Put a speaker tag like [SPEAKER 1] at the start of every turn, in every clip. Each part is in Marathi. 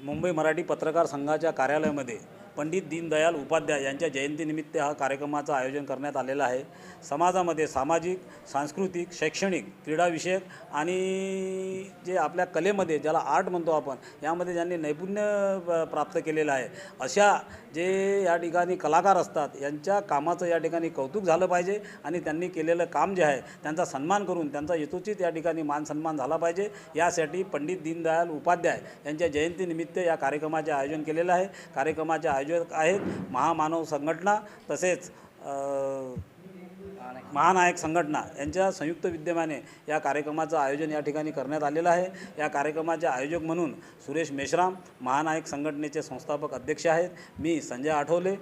[SPEAKER 1] मुंबई मराठी पत्रकार संघाच्या कार्यालयामध्ये पंडित दीनदयाल उपाध्याय यांच्या जयंतीनिमित्त हा कार्यक्रमाचं आयोजन करण्यात आलेलं आहे. समाजामध्ये सामाजिक सांस्कृतिक शैक्षणिक क्रीडाविषयक आणि जे आपल्या कलेमध्ये ज्याला आर्ट म्हणतो आपण यामध्ये ज्यांनी नैपुण्य प्राप्त केलेलं आहे. अशा जे या ठिकाणी कलाकार असतात यांच्या कामाचं या ठिकाणी कौतुक झालं पाहिजे आणि त्यांनी केलेलं काम जे आहे त्यांचा सन्मान करून त्यांचा यथोचित या ठिकाणी मान सन्मान झाला पाहिजे. यासाठी पंडित दीनदयाल उपाध्याय यांच्या जयंतीनिमित्त या कार्यक्रमाचे आयोजन केलेलं आहे. कार्यक्रमाच्या आयोजक आहेत महामानव संघटना तसेच महानायक संघटना यांच्या संयुक्त विद्यमाने या कार्यक्रमाचं आयोजन या ठिकाणी करण्यात आलेलं आहे. या कार्यक्रमाचे आयोजक म्हणून सुरेश मेश्राम महानायक संघटनेचे संस्थापक अध्यक्ष आहेत. मी संजय आठवले.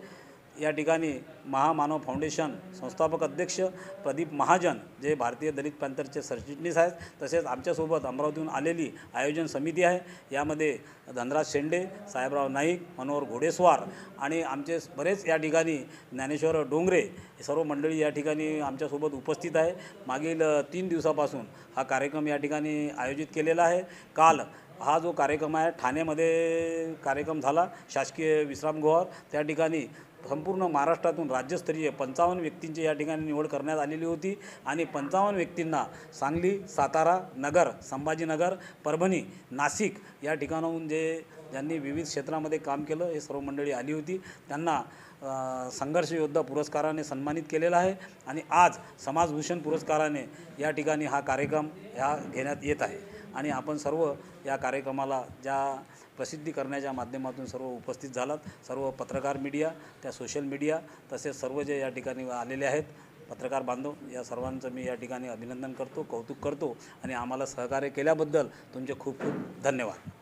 [SPEAKER 1] या ठिकाणी महामानव फाउंडेशन संस्थापक अध्यक्ष प्रदीप महाजन जे भारतीय दलित पॅंथरचे सरचिटणीस आहेत तसेच आमच्यासोबत अमरावतीहून आलेली आयोजन समिती आहे. यामध्ये धनराज शेंडे साहेबराव नाईक मनोहर घोडेस्वार आणि आमचे बरेच या ठिकाणी ज्ञानेश्वर डोंगरे हे सर्व मंडळी या ठिकाणी आमच्यासोबत उपस्थित आहे. मागील तीन दिवसापासून हा कार्यक्रम या ठिकाणी आयोजित केलेला आहे. काल हा जो कार्यक्रम आहे ठाण्यामध्ये कार्यक्रम झाला शासकीय विश्रामगृहावर त्या ठिकाणी संपूर्ण महाराष्ट्रातून राज्यस्तरीय पंचावन्न व्यक्तींची या ठिकाणी निवड करण्यात आलेली होती आणि पंचावन्न व्यक्तींना सांगली सातारा नगर संभाजीनगर परभणी नाशिक या ठिकाणाहून जे ज्यांनी विविध क्षेत्रामध्ये काम केलं हे सर्व मंडळी आली होती. त्यांना संघर्षयोद्धा संघर्ष योद्धा पुरस्काराने सन्मानित केलेला आहे आणि आज समाजभूषण पुरस्काराने या ठिकाणी हा कार्यक्रम ह्या घेण्यात येत आहे. आणि आपण सर्व या कार्यक्रमाला ज्या प्रसिद्धी करण्याच्या माध्यमातून सर्व उपस्थित झालात सर्व पत्रकार मीडिया त्या सोशल मीडिया तसेच सर्व जे या ठिकाणी आलेले आहेत पत्रकार बांधव या सर्वांचं मी या ठिकाणी अभिनंदन करतो कौतुक करतो आणि आम्हाला सहकार्य केल्याबद्दल तुमचे खूप खूप धन्यवाद.